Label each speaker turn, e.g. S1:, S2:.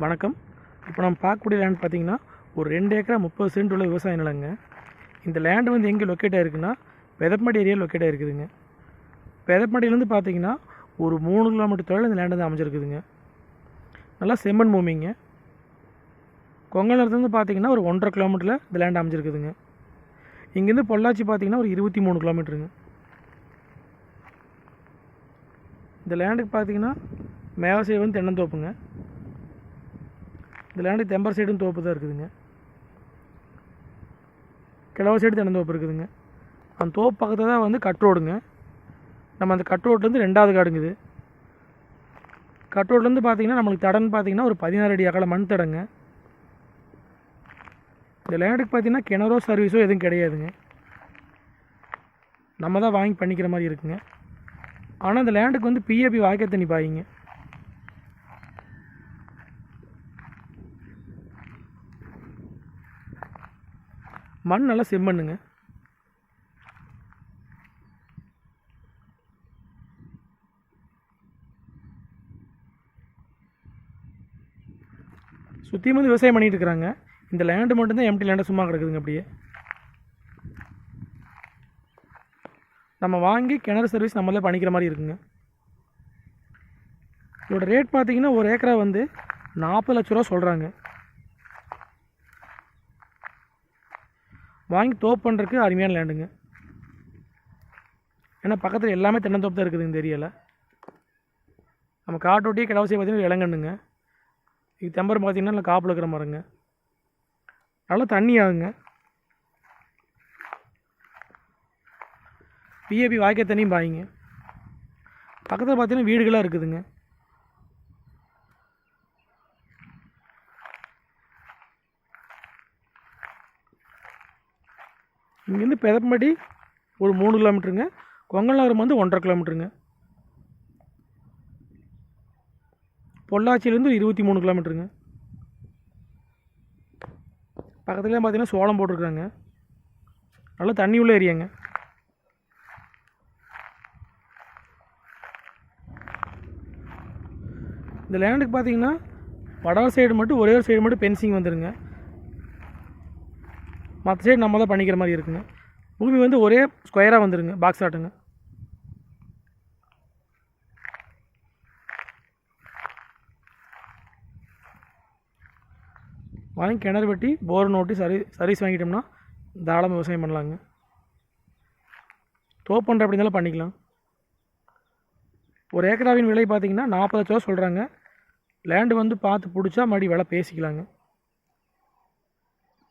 S1: வணக்கம். இப்போ நம்ம பார்க்கக்கூடிய லேண்ட் பார்த்தீங்கன்னா ஒரு ரெண்டு ஏக்கரா முப்பது சென்ட் உள்ள விவசாய நிலங்க. இந்த லேண்டு வந்து எங்கே லொக்கேட் ஆகிருக்குன்னா பெதப்பமடி ஏரியா லொக்கேட் ஆகிருக்குதுங்க பெதப்பமடியிலேருந்து பார்த்தீங்கன்னா ஒரு மூணு கிலோமீட்டர் தொழில் இந்த லேண்ட் வந்து அமைஞ்சிருக்குதுங்க. நல்லா செம்மண் பூமிங்க. கொங்கலத்துலேருந்து பார்த்தீங்கன்னா ஒரு ஒன்றரை கிலோமீட்டரில் இந்த லேண்ட் அமைஞ்சிருக்குதுங்க. இங்கேருந்து பொள்ளாச்சி பார்த்தீங்கன்னா ஒரு இருபத்தி மூணு கிலோமீட்டருங்க இந்த லேண்டுக்கு பார்த்தீங்கன்னா மேவசை வந்து தென்னந்தோப்புங்க. இந்த லேண்டு தெம்பர் சைடும் தோப்பு தான் இருக்குதுங்க. கிழவ சைடு தென்னந்தோப்பு இருக்குதுங்க. அந்த தோப்பு பக்கத்தில் தான் வந்து கட் ரோடுங்க. நம்ம அந்த கட் ரோட்லேருந்து ரெண்டாவது காடுங்குது. கட் ரோட்லேருந்து பார்த்தீங்கன்னா நம்மளுக்கு தடன்னு பார்த்தீங்கன்னா ஒரு பதினாறு அடி அகல மண் தடங்க. இந்த லேண்டுக்கு பார்த்தீங்கன்னா கிணறோ சர்வீஸோ எதுவும் கிடையாதுங்க. நம்ம தான் வாங்கி பண்ணிக்கிற மாதிரி இருக்குங்க. ஆனால் இந்த லேண்டுக்கு வந்து பிஏபி வாய்க்க தண்ணி பாயிங்க. மண் நல்லா செம்மண்ணுங்க சுற்றியும் வந்து விவசாயம் பண்ணிட்டு இருக்கிறாங்க இந்த லேண்டு மட்டும்தான் எம்டி லேண்டை சும்மா கிடக்குதுங்க அப்படியே. நம்ம வாங்கி கிணறு சர்வீஸ் நம்மளே பண்ணிக்கிற மாதிரி இருக்குங்க. இதோட ரேட் பார்த்திங்கன்னா ஒரு ஏக்கரா வந்து நாற்பது லட்ச ரூபா சொல்கிறாங்க வாங்கி தோப்பு பண்ணுறதுக்கு அருமையான லேண்டுங்க ஏன்னா பக்கத்தில் எல்லாமே தென்னந்தோப்பு தான் இருக்குது இந்த ஏரியாவில் நம்ம காட்டோட்டியே கிடவசி பார்த்தீங்கன்னா இளங்கண்ணுங்க. இது தெம்பரம் பார்த்தீங்கன்னா நல்லா காப்பில் இருக்கிற மரங்க. நல்லா தண்ணி ஆகுங்க. பிஏபி வாய்க்க தண்ணியும் பாயிங்க. பக்கத்தில் பார்த்தீங்கன்னா வீடுகளாக இருக்குதுங்க. இங்கேருந்து பெதப்பம்பட்டி ஒரு மூணு கிலோமீட்டருங்க. கொங்கல் நகரம் வந்து ஒன்றரை கிலோமீட்டருங்க. பொள்ளாச்சியிலேருந்து இருபத்தி மூணு கிலோமீட்டருங்க. பக்கத்துலேயே பார்த்தீங்கன்னா சோளம் போட்டிருக்காங்க நல்லா தண்ணி உள்ள ஏரியாங்க. இந்த லேண்டுக்கு பார்த்தீங்கன்னா வடவ சைடு மட்டும் ஒரே ஒரு சைடு மட்டும் பென்சிங் வந்துருங்க. மற்ற சைடு நம்ம தான் பண்ணிக்கிற மாதிரி இருக்குங்க. பூமி வந்து ஒரே ஸ்கொயராக வந்துருங்க பாக்ஸ் ஆட்டுங்க. வாங்கி கிணறு வெட்டி போர் நோட்டி சரி சர்வீஸ் வாங்கிட்டோம்னா தாராளமாக விவசாயம் பண்ணலாங்க. தோப் பண்ணுற அப்படி இருந்தாலும் பண்ணிக்கலாம். ஒரு ஏக்கராவின் விலை பார்த்தீங்கன்னா நாற்பது லட்ச ரூபா சொல்கிறாங்க லேண்டு வந்து பார்த்து பிடிச்சா மறுபடி விலை பேசிக்கலாங்க.